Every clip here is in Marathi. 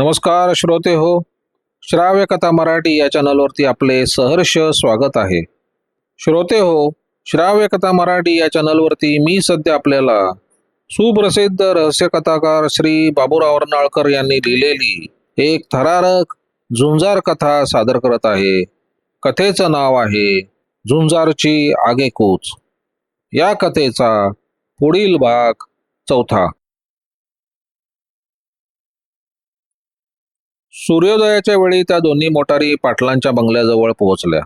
नमस्कार श्रोते हो श्राव्य कथा मराठी या चॅनलवरती आपले सहर्ष स्वागत आहे. श्रोते हो श्राव्य कथा मराठी या चॅनलवरती मी सध्या आपल्याला सुप्रसिद्ध रहस्यकथाकार श्री बाबूराव अर्नाळकर यांनी लिहिलेली एक थरारक झुंजार कथा सादर करत आहे. कथेचं नाव आहे झुंजारची आगेकूच. या कथेचा पुढील भाग चौथा. सूर्योदयाच्या वेळी त्या दोन्ही मोटारी पाटलांच्या बंगल्याजवळ पोहोचल्या.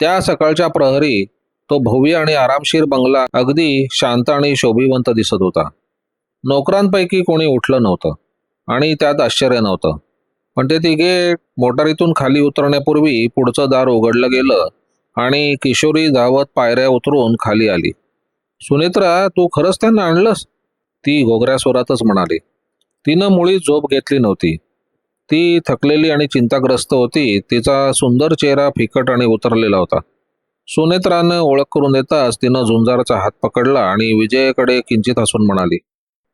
त्या सकाळच्या प्रहरी तो भव्य आणि आरामशीर बंगला अगदी शांत आणि शोभिवंत दिसत होता. नोकरांपैकी कोणी उठलं नव्हतं आणि त्यात आश्चर्य नव्हतं. पण ते तिघे मोटारीतून खाली उतरण्यापूर्वी पुढचं दार उघडलं गेलं आणि किशोरी धावत पायऱ्या उतरून खाली आली. सुनेत्रा तू खरंच त्यांना आणलंस? ती घोगऱ्या स्वरातच म्हणाली. तिनं मुळी झोप घेतली नव्हती. ती थकलेली आणि चिंताग्रस्त होती. तिचा सुंदर चेहरा फिकट आणि उतरलेला होता. सुनेत्रानं ओळख करून देताच तिनं झुंजारचा हात पकडला आणि विजयकडे किंचित हसून म्हणाली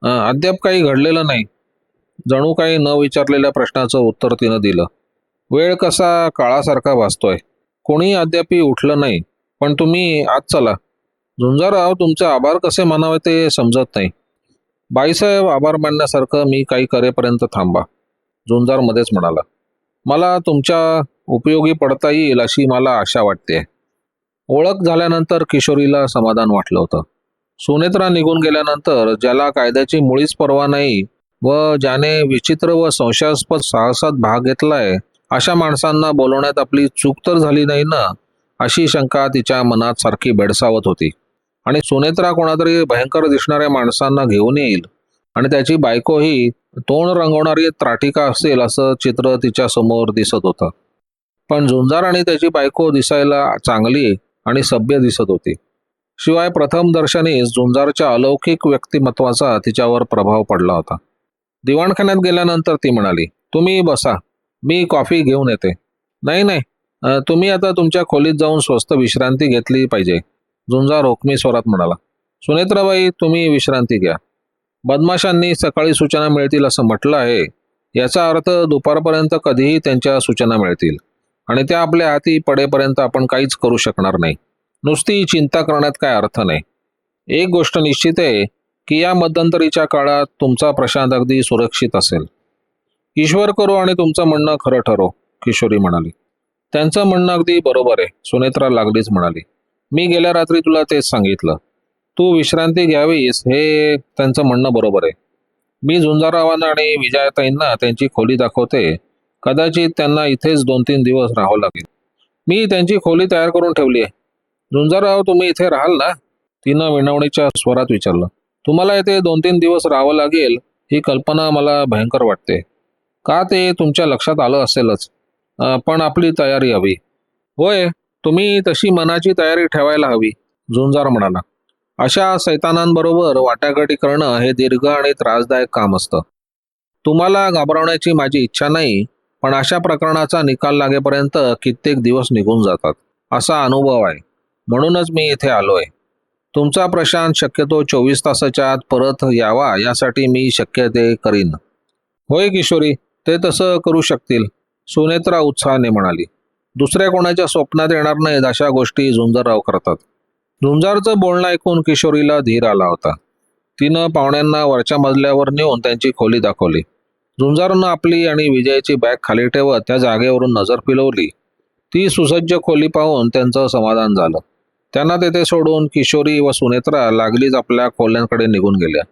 अद्याप काही घडलेलं नाही. जणू काही न विचारलेल्या प्रश्नाचं उत्तर तिनं दिलं. वेळ कसा काळासारखा वाचतोय. कोणी अद्यापही उठलं नाही. पण तुम्ही आज चला. झुंजाराव तुमचे आभार कसे मानावे ते समजत नाही. बाईसाहेब आभार मानण्यासारखं मी काही करेपर्यंत थांबा. झुंजार मध्येच म्हणाला. मला तुमच्या उपयोगी पडता येईल अशी मला आशा वाटते. ओळख झाल्यानंतर किशोरीला समाधान वाटलं होतं. सुनेत्रा निघून गेल्यानंतर ज्याला कायद्याची मुळीच पर्वा नाही व ज्याने विचित्र व संशयास्पद साहसात भाग घेतलाय अशा माणसांना बोलवण्यात आपली चूक तर झाली नाही ना अशी शंका तिच्या मनात सारखी बेडसावत होती. आणि सुनेत्रा कोणातरी भयंकर दिसणाऱ्या माणसांना घेऊन येईल आणि त्याची बायकोही तोंड रंगवणारी त्राटिका असेल असं चित्र तिच्या समोर दिसत होतं. पण झुंजार आणि त्याची बायको दिसायला चांगली आणि सभ्य दिसत होती. शिवाय प्रथम दर्शनीच झुंजारच्या अलौकिक व्यक्तिमत्वाचा तिच्यावर प्रभाव पडला होता. दिवाणखान्यात गेल्यानंतर ती म्हणाली तुम्ही बसा मी कॉफी घेऊन येते. नाही नाही तुम्ही आता तुमच्या खोलीत जाऊन स्वस्त विश्रांती घेतली पाहिजे झुंजार रोखमी स्वरात म्हणाला. सुनेत्राबाई तुम्ही विश्रांती घ्या. बदमाशांनी सकाळी सूचना मिळतील असं म्हटलं आहे. याचा अर्थ दुपारपर्यंत कधीही त्यांच्या सूचना मिळतील. आणि त्या आपल्या हाती पडेपर्यंत आपण काहीच करू शकणार नाही. नुसती चिंता करण्यात काय अर्थ नाही. एक गोष्ट निश्चित आहे की या मध्यंतरीच्या काळात तुमचा प्रशांत अगदी सुरक्षित असेल. ईश्वर करो आणि तुमचं म्हणणं खरं ठरो किशोरी म्हणाली. त्यांचं म्हणणं अगदी बरोबर आहे सुनेत्रा लागलीच म्हणाली. मी गेल्या रात्री तुला तेच सांगितलं. तू विश्रांती घ्यावीस हे त्यांचं म्हणणं बरोबर आहे. मी झुंजारावांना आणि विजयाताईंना त्यांची खोली दाखवते. कदाचित त्यांना इथेच दोन तीन दिवस राहावं लागेल. मी त्यांची खोली तयार करून ठेवली आहे. झुंजाराव तुम्ही इथे राहाल ना? तिनं विनवणीच्या स्वरात विचारलं. तुम्हाला इथे दोन तीन दिवस राहावं लागेल ही कल्पना मला भयंकर वाटते. का ते तुमच्या लक्षात आलं असेलच? पण आपली तयारी हवी. होय तुम्ही तशी मनाची तयारी ठेवायला हवी झुंजार म्हणाला. अशा सैतानांबरोबर वाटाघाटी करणं हे दीर्घ आणि त्रासदायक काम असतं. तुम्हाला घाबरवण्याची माझी इच्छा नाही पण अशा प्रकरणाचा निकाल लागेपर्यंत कित्येक दिवस निघून जातात. असा अनुभव आहे. म्हणूनच मी इथे आलोय. तुमचा प्रशांत शक्यतो चोवीस तासाच्या आत परत यावा यासाठी मी शक्य ते करीन. होय किशोरी ते तसं करू शकतील सुनेत्रा उत्साहाने म्हणाली. दुसऱ्या कोणाच्या स्वप्नात येणार नाहीत अशा गोष्टी झुंजरराव करतात. झुंजारचं बोलणं ऐकून किशोरीला धीर आला होता. तिनं पाहुण्यांना वरच्या मजल्यावर नेऊन त्यांची खोली दाखवली. झुंजारनं आपली आणि विजयाची बॅग खाली ठेवत त्या जागेवरून नजर फिरवली. ती सुसज्ज खोली पाहून त्यांचं समाधान झालं. त्यांना तेथे सोडून किशोरी व सुनेत्रा लागलीच आपल्या खोल्यांकडे निघून गेल्या.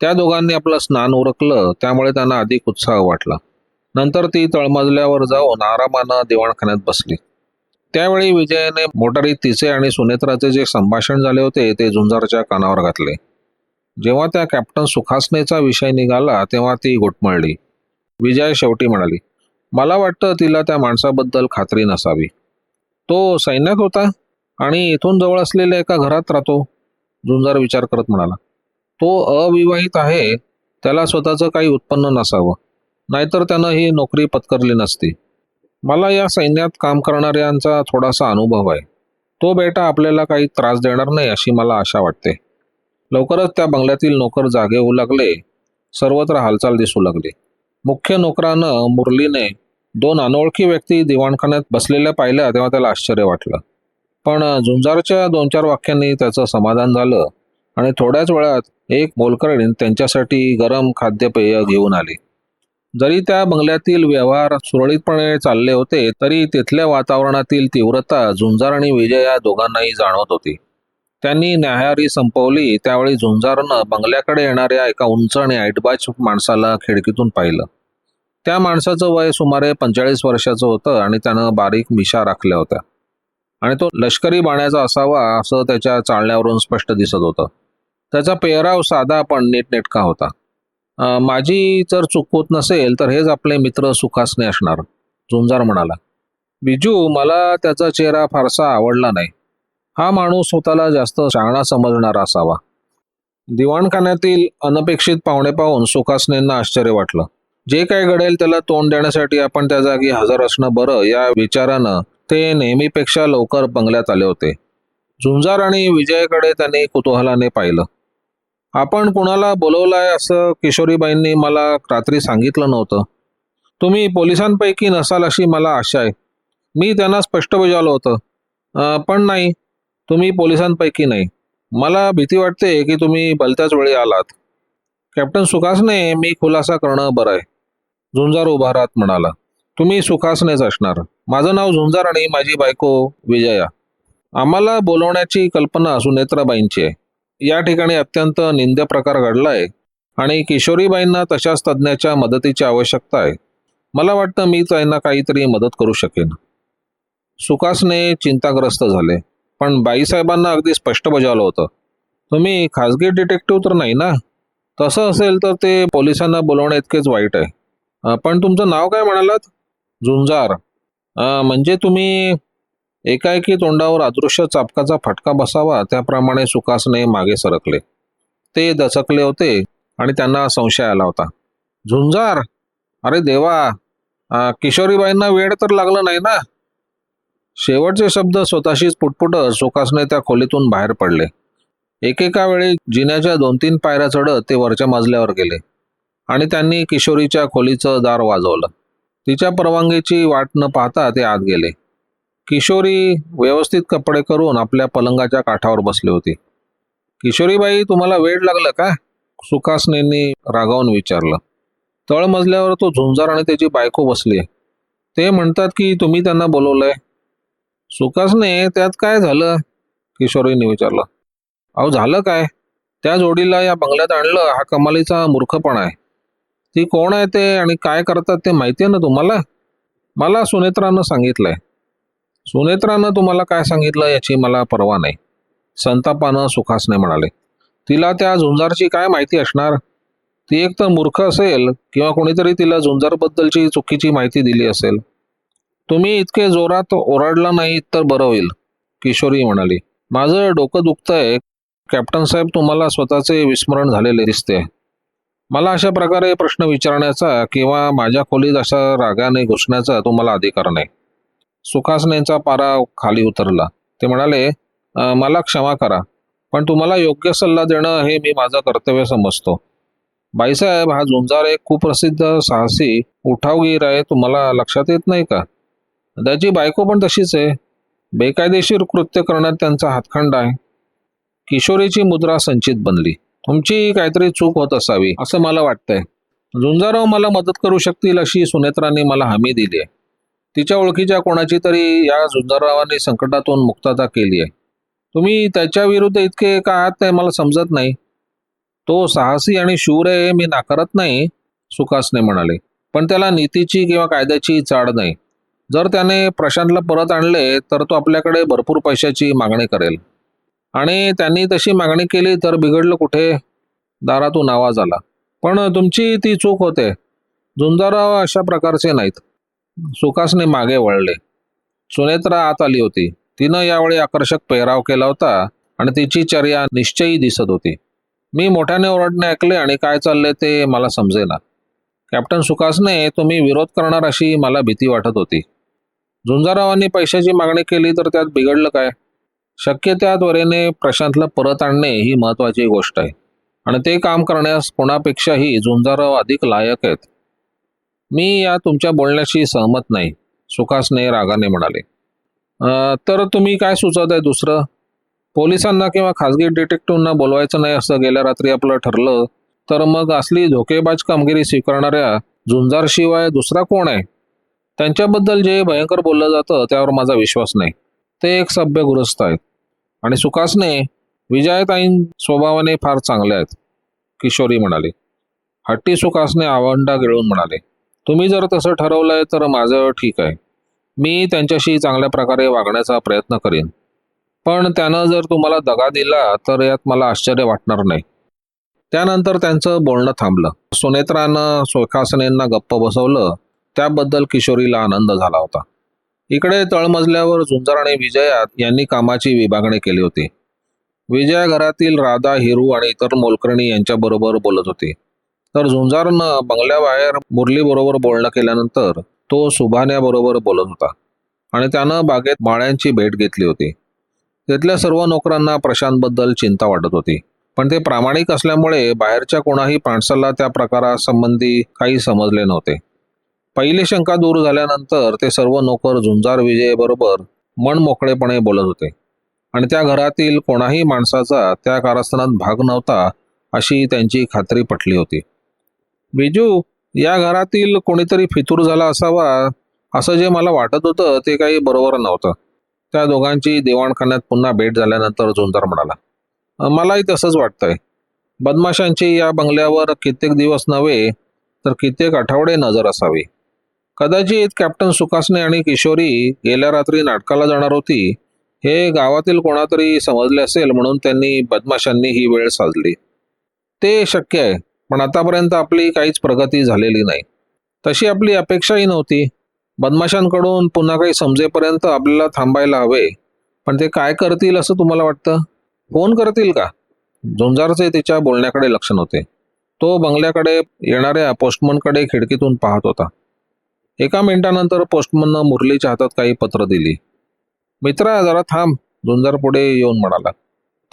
त्या दोघांनी आपलं स्नान उरकलं त्यामुळे त्यांना अधिक उत्साह वाटला. नंतर ती तळमजल्यावर जाऊन आरामानं दिवाणखान्यात बसली. त्यावेळी विजयाने मोटारीत तिचे आणि सुनेत्राचे जे संभाषण झाले होते ते झुंजारच्या कानावर घातले. जेव्हा त्या कॅप्टन सुखासनेचा विषय निघाला तेव्हा ती घुटमळली. विजय शेवटी म्हणाली मला वाटतं तिला त्या माणसाबद्दल खात्री नसावी. तो सैन्यात होता आणि इथून जवळ असलेल्या एका घरात राहतो झुंजार विचार करत म्हणाला. तो अविवाहित आहे त्याला स्वतःचं काही उत्पन्न नसावं. नाहीतर त्यानं ही नोकरी पत्करली नसती. मला या सैन्यात काम करणाऱ्यांचा थोडासा अनुभव आहे. तो बेटा आपल्याला काही त्रास देणार नाही अशी मला आशा वाटते. लवकरच त्या बंगल्यातील नोकर जागे होऊ लागले. सर्वत्र हालचाल दिसू लागली. मुख्य नोकरानं मुरलीने दोन अनोळखी व्यक्ती दिवाणखान्यात बसलेल्या पाहिल्या तेव्हा त्याला आश्चर्य वाटलं. पण झुंजारच्या दोन चार वाक्यांनी त्याचं समाधान झालं आणि थोड्याच वेळात एक मोलकरीण त्यांच्यासाठी गरम खाद्यपेय घेऊन आली. जरी त्या बंगल्यातील व्यवहार सुरळीतपणे चालले होते तरी तिथल्या वातावरणातील तीव्रता झुंजार आणि विजय या दोघांनाही जाणवत होती. त्यांनी न्याहारी संपवली त्यावेळी झुंजारनं बंगल्याकडे येणाऱ्या एका उंच आणि ऐटबाज माणसाला खिडकीतून पाहिलं. त्या माणसाचं वय सुमारे पंचेचाळीस वर्षाचं होतं आणि त्यानं बारीक मिशा राखल्या होत्या. आणि तो लष्करी बाण्याचा असावा असं त्याच्या चालण्यावरून स्पष्ट दिसत होतं. त्याचा पेहराव साधा पण नीटनेटका होता. माझी जर चूक होत नसेल तर हेच आपले मित्र सुखासने असणार झुंजार म्हणाला. बिजू मला त्याचा चेहरा फारसा आवडला नाही. हा माणूस स्वतःला जास्त चांगला समजणारा असावा. दिवाणखान्यातील अनपेक्षित पाहुणे पाहून सुखासनेंना आश्चर्य वाटलं. जे काही घडेल त्याला तोंड देण्यासाठी आपण त्या जागी हजर असणं बरं या विचारानं ते नेहमीपेक्षा लवकर बंगल्यात आले होते. झुंजार आणि विजयकडे त्यांनी कुतूहलाने पाहिलं. आपण कुणाला बोलवलंय असं किशोरीबाईंनी मला रात्री सांगितलं नव्हतं. तुम्ही पोलिसांपैकी नसाल अशी मला आशा आहे. मी त्यांना स्पष्ट बजावलं होतं. पण नाही तुम्ही पोलिसांपैकी नाही. मला भीती वाटते की तुम्ही भलत्याच वेळी आलात. कॅप्टन सुखासने मी खुलासा करणं बरं आहे. झुंजार उभारात म्हणाला तुम्ही सुखासनेच असणार. माझं नाव झुंजार आणि माझी बायको विजया. आम्हाला बोलवण्याची कल्पना सुनेत्राबाईंची आहे. या ठिकाणी अत्यंत निंद्य प्रकार घडलाय आणि किशोरीबाईंना तशाच तज्ज्ञाच्या मदतीची आवश्यकता आहे. मला वाटतं मी त्यांना काहीतरी मदत करू शकेन. सुकासने चिंताग्रस्त झाले पण बाईसाहेबांना अगदी स्पष्ट बजावलं होतं. तुम्ही खाजगी डिटेक्टिव्ह तर नाही ना? तसं असेल तर ते पोलिसांना बोलवणे इतकेच वाईट आहे. पण तुमचं नाव काय म्हणालात? झुंजार. म्हणजे तुम्ही एकाएकी तोंडावर अदृश्य चापकाचा फटका बसावा त्याप्रमाणे सुखासने मागे सरकले. ते दचकले होते आणि त्यांना संशय आला होता. झुंजार! अरे देवा! किशोरीबाईंना वेळ तर लागलं नाही ना? शेवटचे शब्द स्वतःशीच पुटपुटत सुखासने त्या खोलीतून बाहेर पडले. एकेका वेळी जिन्याच्या दोन तीन पायऱ्या चढत ते वरच्या मजल्यावर गेले आणि त्यांनी किशोरीच्या खोलीचं दार वाजवलं. तिच्या परवानगीची वाट न पाहता ते आत गेले. किशोरी व्यवस्थित कपडे करून आपल्या पलंगाच्या काठावर बसली होती. किशोरीबाई तुम्हाला वेळ लागलं का? सुखासनेंनी रागावून विचारलं. तळमजल्यावर तो झुंजार आणि त्याची बायको बसली ते म्हणतात की तुम्ही त्यांना बोलवलंय. सुखासने त्यात काय झालं? किशोरीने विचारलं. अहो झालं काय? त्या जोडीला या बंगल्यात आणलं हा कमालीचा मूर्खपणा आहे. ती कोण आहे ते आणि काय करतात ते माहिती आहे ना तुम्हाला? मला सुनेत्रानं सांगितलंय. सुनेत्रानं तुम्हाला काय सांगितलं याची मला पर्वा नाही. संतापानं सुखासने म्हणाले. तिला त्या झुंजारची काय माहिती असणार? ती एक तर मूर्ख असेल किंवा कोणीतरी तिला झुंजारबद्दलची चुकीची माहिती दिली असेल. तुम्ही इतके जोरात ओरडला नाही तर बरं होईल किशोरी म्हणाली. माझं डोकं दुखतंय. कॅप्टन साहेब तुम्हाला स्वतःचे विस्मरण झालेले दिसते. मला अशा प्रकारे प्रश्न विचारण्याचा किंवा माझ्या खोलीत अशा रागाने घुसण्याचा तुम्हाला अधिकार नाही. सुखासनेचा पारा खाली उतरला. ते म्हणाले मला क्षमा करा पण तुम्हाला योग्य सल्ला देणं हे मी माझं कर्तव्य समजतो. बाईसाहेब हा झुंजार एक खूप प्रसिद्ध साहसी उठावगीर आहे तुम्हाला लक्षात येत नाही का? त्याची बायको पण तशीच आहे. बेकायदेशीर कृत्य करण्यात त्यांचा हातखंड आहे. किशोरीची मुद्रा संचित बनली. तुमची काहीतरी चूक होत असावी असं मला वाटतंय. झुंजाराव मला मदत करू शकतील अशी सुनेत्रांनी मला हमी दिली आहे. तिच्या ओळखीच्या कोणाची तरी या झुंजाररावांनी संकटातून मुक्तता केली आहे. तुम्ही त्याच्या विरुद्ध इतके का आहात ते मला समजत नाही. तो साहसी आणि शूर आहे हे मी नाकारत नाही सुखासने म्हणाले. पण त्याला नीतीची किंवा कायद्याची चाड नाही. जर त्याने प्रशांतला परत आणले तर तो आपल्याकडे भरपूर पैशाची मागणी करेल. आणि त्यांनी तशी मागणी केली तर बिघडलं कुठे? दारातून आवाज आला. पण तुमची ती चूक होते. झुंजाराव अशा प्रकारचे नाहीत. सुखासने मागे वळले. सुनेत्रा आत आली होती. तिनं यावेळी आकर्षक पेहराव केला होता आणि तिची चर्या निश्चयी दिसत होती. मी मोठ्याने ओरडणे ऐकले आणि काय चालले ते मला समजेना. कॅप्टन सुखासने तुम्ही विरोध करणार अशी मला भीती वाटत होती. झुंजारावांनी पैशाची मागणी केली तर त्यात बिघडलं काय? शक्य त्या त्वरेने प्रशांतला परत आणणे ही महत्वाची गोष्ट आहे. आणि ते काम करण्यास कोणापेक्षाही झुंजाराव अधिक लायक आहेत. मी या तुमच्या बोलण्याशी सहमत नाही. सुखासने रागाने म्हणाले. तर तुम्ही काय सुचवत आहे दुसरं? पोलिसांना किंवा खाजगी डिटेक्टिव्हना बोलवायचं नाही असं गेल्या रात्री आपलं ठरलं तर मग असली धोकेबाज कामगिरी स्वीकारणाऱ्या झुंजारशिवाय दुसरा कोण आहे? त्यांच्याबद्दल जे भयंकर बोललं जातं त्यावर माझा विश्वास नाही. ते एक सभ्य गृहस्थ आहेत. आणि सुखासने विजयताईं स्वभावाने फार चांगले आहेत किशोरी म्हणाली. हट्टी सुखासने आवंडा गिळून म्हणाले. तुम्ही जर तसं ठरवलंय तर माझं ठीक आहे. मी त्यांच्याशी चांगल्या प्रकारे वागण्याचा प्रयत्न करीन. पण त्यानं जर तुम्हाला दगा दिला तर यात मला आश्चर्य वाटणार नाही. त्यानंतर त्यांचं बोलणं थांबलं. सुनेत्रानं सोखासनेंना गप्प बसवलं. त्याबद्दल किशोरीला आनंद झाला होता. इकडे तळमजल्यावर झुंजार आणि विजया यांनी कामाची विभागणी केली होती. विजया घरातील राधा हिरू आणि इतर मोलकर्णी यांच्याबरोबर बोलत होती. तर झुंजारनं बंगल्याबाहेर मुरलीबरोबर बोलणं केल्यानंतर तो सुभाण्याबरोबर बोलत होता. आणि त्यानं बागेत माळ्यांची भेट घेतली होती. तिथल्या सर्व नोकरांना प्रशांतबद्दल चिंता वाटत होती. पण ते प्रामाणिक असल्यामुळे बाहेरच्या कोणाही माणसाला त्या प्रकारासंबंधी काही समजले नव्हते. पहिली शंका दूर झाल्यानंतर ते सर्व नोकर झुंजार विजयबरोबर मन मोकळेपणे बोलत होते. आणि त्या घरातील कोणाही माणसाचा त्या कारस्थानात भाग नव्हता अशी त्यांची खात्री पटली होती. बिजू या घरातील कोणीतरी फितूर झाला असावा असं जे मला वाटत होतं ते काही बरोबर नव्हतं. त्या दोघांची दिवाणखान्यात पुन्हा भेट झाल्यानंतर झुंजार म्हणाला मलाही तसंच वाटतंय. बदमाशांची या बंगल्यावर कित्येक दिवस नव्हे तर कित्येक आठवडे नजर असावी. कदाचित कॅप्टन सुकासने आणि किशोरी गेल्या रात्री नाटकाला जाणार होती. हे गावातील कोणातरी समजले असेल म्हणून त्यांनी बदमाशांनी ही वेळ साधली. ते शक्य आहे. पण आतापर्यंत आपली काहीच प्रगती झालेली नाही. तशी आपली अपेक्षाही नव्हती. बदमाशांकडून पुन्हा काही समजेपर्यंत आपल्याला थांबायला हवे. पण ते काय करतील असं तुम्हाला वाटतं? फोन करतील का? झुंजारचे तिच्या बोलण्याकडे लक्ष नव्हते. तो बंगल्याकडे येणाऱ्या पोस्टमनकडे खिडकीतून पाहत होता. एका मिनिटानंतर पोस्टमननं मुरलीच्या हातात काही पत्र दिली. मित्रा जरा थांब झुंजार पुढे येऊन म्हणाला.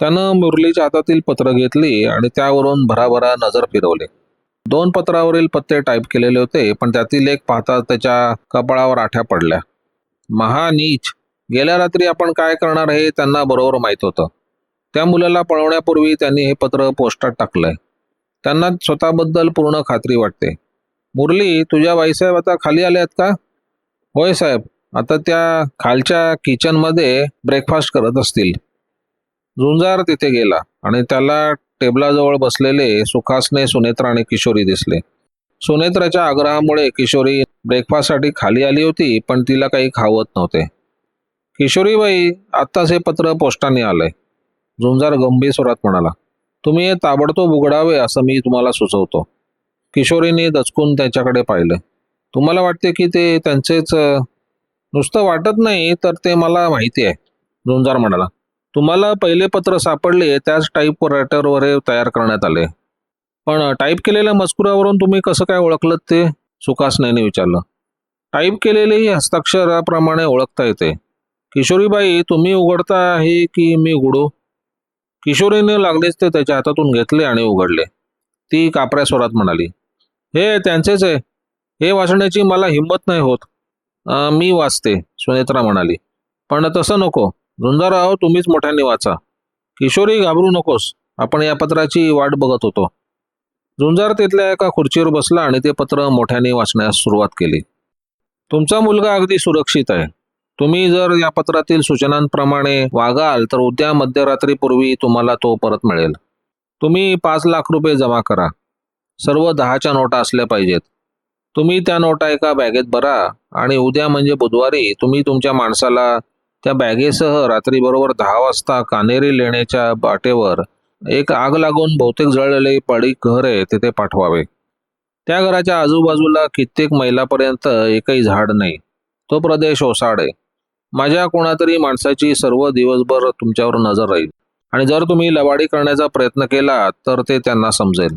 त्यानं मुरलीच्या हातातील पत्र घेतली आणि त्यावरून भराभरा नजर फिरवली. दोन पत्रावरील पत्ते टाईप केलेले होते पण त्यातील एक पाहता त्याच्या कपाळावर आठ्या पडल्या. महानीच गेल्या रात्री आपण काय करणार हे त्यांना बरोबर माहीत होतं. त्या मुलाला पळवण्यापूर्वी त्यांनी हे पत्र पोस्टात टाकलंय. त्यांना स्वतःबद्दल पूर्ण खात्री वाटते. मुरली तुझ्या बाईसाहेब आता खाली आले आहेत का? होय साहेब आता त्या खालच्या किचनमध्ये ब्रेकफास्ट करत असतील. झुंजार तिथे गेला आणि त्याला टेबलाजवळ बसलेले सुखासने सुनेत्रा आणि किशोरी दिसले. सुनेत्राच्या आग्रहामुळे किशोरी ब्रेकफास्टसाठी खाली आली होती पण तिला काही खावत नव्हते. किशोरीबाई आत्ताच हे पत्र पोस्टाने आलंय झुंजार गंभीर स्वरात म्हणाला तुम्ही हे ताबडतोब उघडावे असं मी तुम्हाला सुचवतो. किशोरीने दचकून त्याच्याकडे पाहिलं. तुम्हाला वाटते की ते त्यांचेच नुसतं वाटत नाही तर ते मला माहिती आहे झुंजार म्हणाला. तुम्हाला पहिले पत्र सापडले त्याच टाईप रायटरवर तयार करण्यात आले. पण टाईप केलेल्या मजकुरावरून तुम्ही कसं काय ओळखलं ते? सुखासनेने विचारलं. टाईप केलेलेही हस्ताक्षराप्रमाणे ओळखता येते. किशोरीबाई तुम्ही उघडता आहे की मी उघडू? किशोरीने लागलेच ते त्याच्या हातातून घेतले आणि उघडले. ती कापऱ्या स्वरात म्हणाली हे त्यांचेच आहे. हे वाचण्याची मला हिंमत नाही होत. मी वाचते सुनेत्रा म्हणाली. पण तसं नको. झुंजाराव तुम्हीच मोठ्याने वाचा. किशोरी घाबरू नकोस. आपण या पत्राची वाट बघत होतो. झुंजार तिथल्या एका खुर्चीवर बसला आणि ते पत्र मोठ्याने वाचण्यास सुरुवात केली. तुमचा मुलगा अगदी सुरक्षित आहे. तुम्ही जर या पत्रातील सूचनांप्रमाणे वागाल तर उद्या मध्यरात्रीपूर्वी तुम्हाला तो परत मिळेल. तुम्ही पाच लाख रुपये जमा करा. सर्व दहाच्या नोटा असल्या पाहिजेत. तुम्ही त्या नोटा एका बॅगेत भरा आणि उद्या म्हणजे बुधवारी तुम्ही तुमच्या माणसाला त्या बॅगेसह रात्री बरोबर दहा वाजता कानेरी लेण्याच्या बाटेवर एक आग लागून बहुतेक जळलेले पडी घर आहे तिथे पाठवावे. त्या घराच्या आजूबाजूला कित्येक मैलापर्यंत एकही झाड नाही. तो प्रदेश ओसाड आहे. माझ्या कोणातरी माणसाची सर्व दिवसभर तुमच्यावर नजर राहील. आणि जर तुम्ही लवाडी करण्याचा प्रयत्न केला तर ते त्यांना समजेल.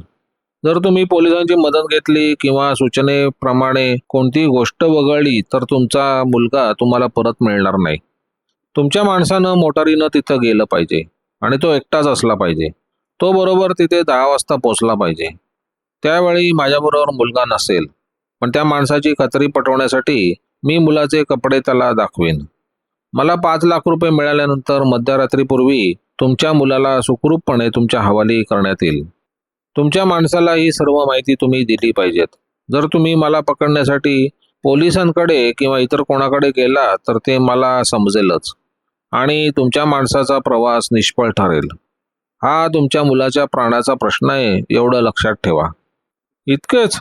जर तुम्ही पोलिसांची मदत घेतली किंवा सूचनेप्रमाणे कोणती गोष्ट वगळली तर तुमचा मुलगा तुम्हाला परत मिळणार नाही. तुमच्या माणसानं मोटारीनं तिथं गेलं पाहिजे आणि तो एकटाच असला पाहिजे. तो बरोबर तिथे दहा वाजता पोचला पाहिजे. त्यावेळी माझ्याबरोबर मुलगा नसेल पण त्या माणसाची कचरी पटवण्यासाठी मी मुलाचे कपडे त्याला दाखवीन. मला पाच लाख रुपये मिळाल्यानंतर मध्यरात्रीपूर्वी तुमच्या मुलाला सुखरूपपणे तुमच्या हवाली करण्यात येईल. तुमच्या माणसाला ही सर्व माहिती तुम्ही दिली पाहिजेत. जर तुम्ही मला पकडण्यासाठी पोलिसांकडे किंवा इतर कोणाकडे गेला तर ते मला समजेलच. आणि तुमच्या माणसाचा प्रवास निष्फळ ठरेल. हा तुमच्या मुलाच्या प्राणाचा प्रश्न आहे एवढं लक्षात ठेवा. इतकेच.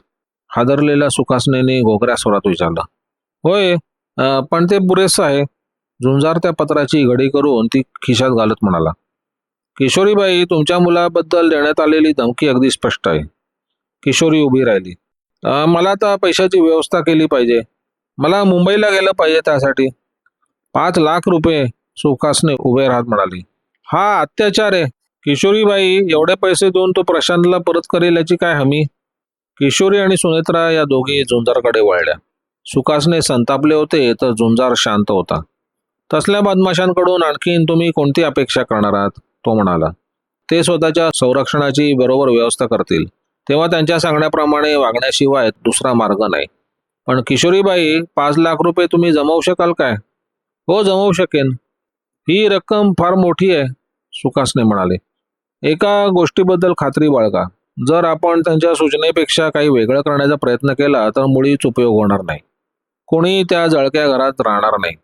हादरलेल्या सुखासनेने घोगऱ्या स्वरात विचारलं. होय पण ते पुरेसं आहे. झुंजार त्या पत्राची घडी करून ती खिशात घालत म्हणाला. किशोरीबाई तुमच्या मुलाबद्दल देण्यात आलेली धमकी अगदी स्पष्ट आहे. किशोरी उभी राहिली. मला आता पैशाची व्यवस्था केली पाहिजे. मला मुंबईला गेलं पाहिजे त्यासाठी. पाच लाख रुपये. सुखासने उभे राहत म्हणाली. हा अत्याचार आहे. किशोरीबाई एवढे पैसे देऊन तो प्रशांतला परत करेल याची काय हमी किशोरी आणि सुनेत्रा या दोघी झुंजारकडे वळल्या. सुखासने संतापले होते तर झुंजार शांत होता. तसल्या बदमाशांकडून आणखीन तुम्ही कोणती अपेक्षा करणार आहात? तो म्हणाला. ते स्वतःच्या संरक्षणाची बरोबर व्यवस्था करतील. तेव्हा त्यांच्या सांगण्याप्रमाणे वागण्याशिवाय दुसरा मार्ग नाही. पण किशोरीबाई पाच लाख रुपये तुम्ही जमवू शकाल काय? हो जमवू शकेन. ही रक्कम फार मोठी आहे सुखासने म्हणाले. एका गोष्टीबद्दल खात्री बाळगा. जर आपण त्यांच्या सूचनेपेक्षा काही वेगळं करण्याचा प्रयत्न केला तर मुळीच उपयोग होणार नाही. कोणी त्या जळक्या घरात राहणार नाही.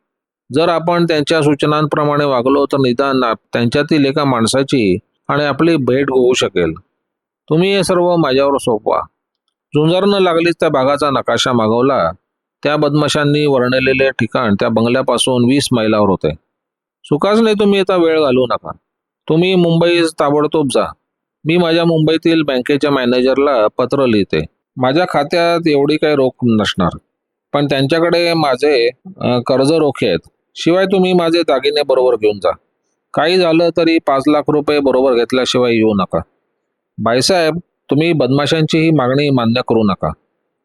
जर आपण त्यांच्या सूचनांप्रमाणे वागलो तर निदान त्यांच्यातील एका माणसाची आणि आपली भेट होऊ शकेल. तुम्ही हे सर्व माझ्यावर सोपवा. झुंजारनं लागलीच त्या भागाचा नकाशा मागवला. त्या बदमाशांनी वर्णलेले ठिकाण त्या बंगल्यापासून वीस मैलावर होते. सुखासने तुम्ही आता वेळ घालवू नका. तुम्ही मुंबई ताबडतोब जा. मी माझ्या मुंबईतील बँकेच्या मॅनेजरला पत्र लिहिते. माझ्या खात्यात एवढी काही रोख नसणार. पण त्यांच्याकडे माझे कर्ज रोखे आहेत. शिवाय तुम्ही माझे दागिने बरोबर घेऊन जा. काही झालं तरी पाच लाख रुपये बरोबर घेतल्याशिवाय येऊ नका. बाईसाहेब तुम्ही बदमाशांची ही मागणी मान्य करू नका.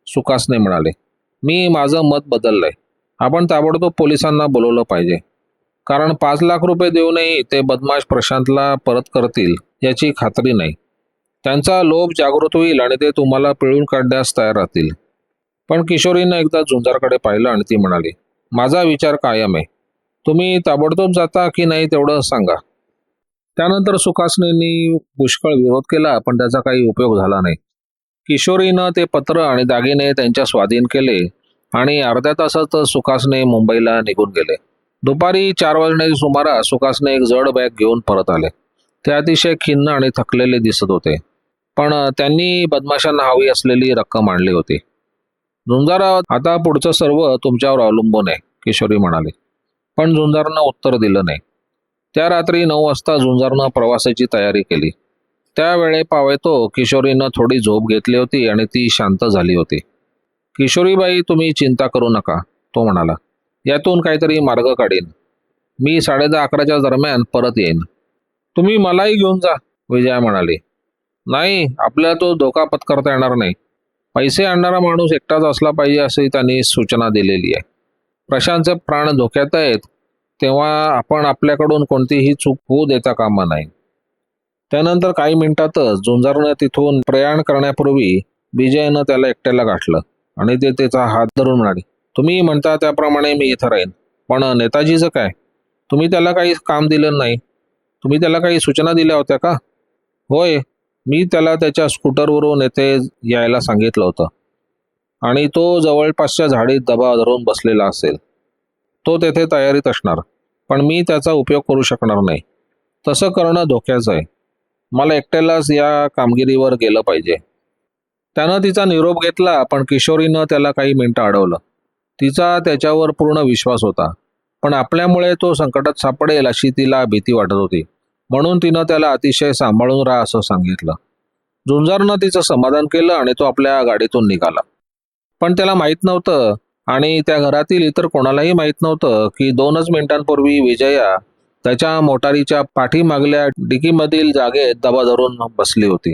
सुकासने म्हणाले. मी माझं मत बदललंय. आपण ताबडतोब पोलिसांना बोलवलं पाहिजे. कारण पाच लाख रुपये देऊनही ते बदमाश प्रशांतला परत करतील याची खात्री नाही. त्यांचा लोभ जागृत होईल आणि ते तुम्हाला पिळून काढण्यास तयार राहतील. पण किशोरीनं एकदा झुंजारकडे पाहिलं आणि ती म्हणाली माझा विचार कायम आहे. तुम्ही ताबडतोब जाता की नाही तेवढं सांगा. त्यानंतर सुखासनेनी पुष्कळ विरोध केला पण त्याचा काही उपयोग झाला नाही. किशोरीनं ते पत्र आणि दागिने त्यांच्या स्वाधीन केले आणि अर्ध्या तासात सुखासने मुंबईला निघून गेले. दुपारी चार वाजण्याच्या सुमारास सुकासने एक जड बॅग घेऊन परत आले. ते अतिशय खिन्न आणि थकलेले दिसत होते. पण त्यांनी बदमाशांना हवी असलेली रक्कम आणली होती. झुंजारा आता पुढचं सर्व तुमच्यावर अवलंबून आहे किशोरी म्हणाले. पण झुंजारनं उत्तर दिलं नाही. त्या रात्री नऊ वाजता झुंजारनं प्रवासाची तयारी केली. त्यावेळे पावेतो किशोरीनं थोडी झोप घेतली होती आणि ती शांत झाली होती. किशोरीबाई तुम्ही चिंता करू नका तो म्हणाला. यातून काहीतरी मार्ग काढीन. मी साडेदहा अकराच्या दरम्यान परत येईन. तुम्ही मलाही घेऊन जा विजया म्हणाले. नाही आपल्याला तो धोका पत्करता येणार नाही. पैसे आणणारा माणूस एकटाच असला पाहिजे अशी त्यांनी सूचना दिलेली आहे. प्रशांतचे प्राण धोक्यात आहेत तेव्हा आपण आपल्याकडून कोणतीही चूक होऊ देता कामा नाही. त्यानंतर काही मिनिटातच झुंजारनं तिथून प्रयाण करण्यापूर्वी विजयनं त्याला एकट्याला गाठलं आणि ते त्याचा हात धरून म्हणाली तुम्ही म्हणता त्याप्रमाणे मी इथं राहीन. पण नेताजीचं काय? तुम्ही त्याला काही काम दिलं नाही. तुम्ही त्याला काही सूचना दिल्या होत्या का? होय मी त्याला त्याच्या स्कूटरवरून येथे यायला सांगितलं होतं. आणि तो जवळपासच्या झाडीत दबा धरून बसलेला असेल. तो तेथे तयारीत असणार. पण मी त्याचा उपयोग करू शकणार नाही. तसं करणं धोक्याचं आहे. मला एकट्यालाच या कामगिरीवर गेलं पाहिजे. त्यानं तिचा निरोप घेतला पण किशोरीनं त्याला काही मिनटं अडवलं. तिचा त्याच्यावर पूर्ण विश्वास होता. पण आपल्यामुळे तो संकटात सापडेल अशी तिला भीती वाटत होती. म्हणून तिनं त्याला अतिशय सांभाळून राहा असं सांगितलं. झुंजारनं तिचं समाधान केलं आणि तो आपल्या गाडीतून निघाला. पण त्याला माहीत नव्हतं आणि त्या घरातील इतर कोणालाही माहीत नव्हतं की दोनच मिनिटांपूर्वी विजया त्याच्या मोटारीच्या पाठीमागल्या डिकीमधील जागेत दबा धरून बसली होती.